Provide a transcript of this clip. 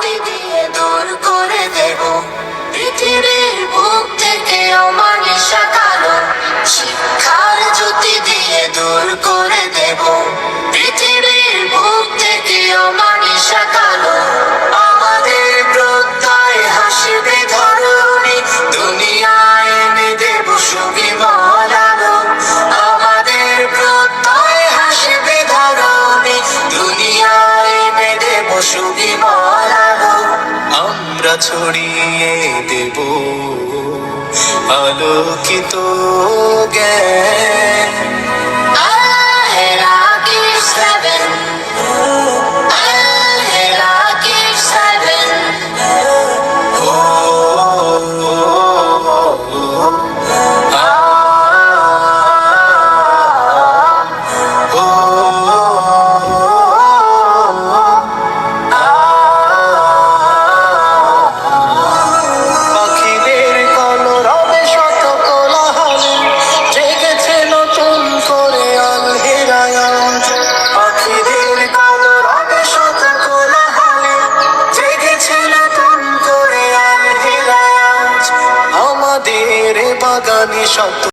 te dedo. ছড়িয়ে দেব। আলোকিত জ্ঞান। আমাদের বাগানে শত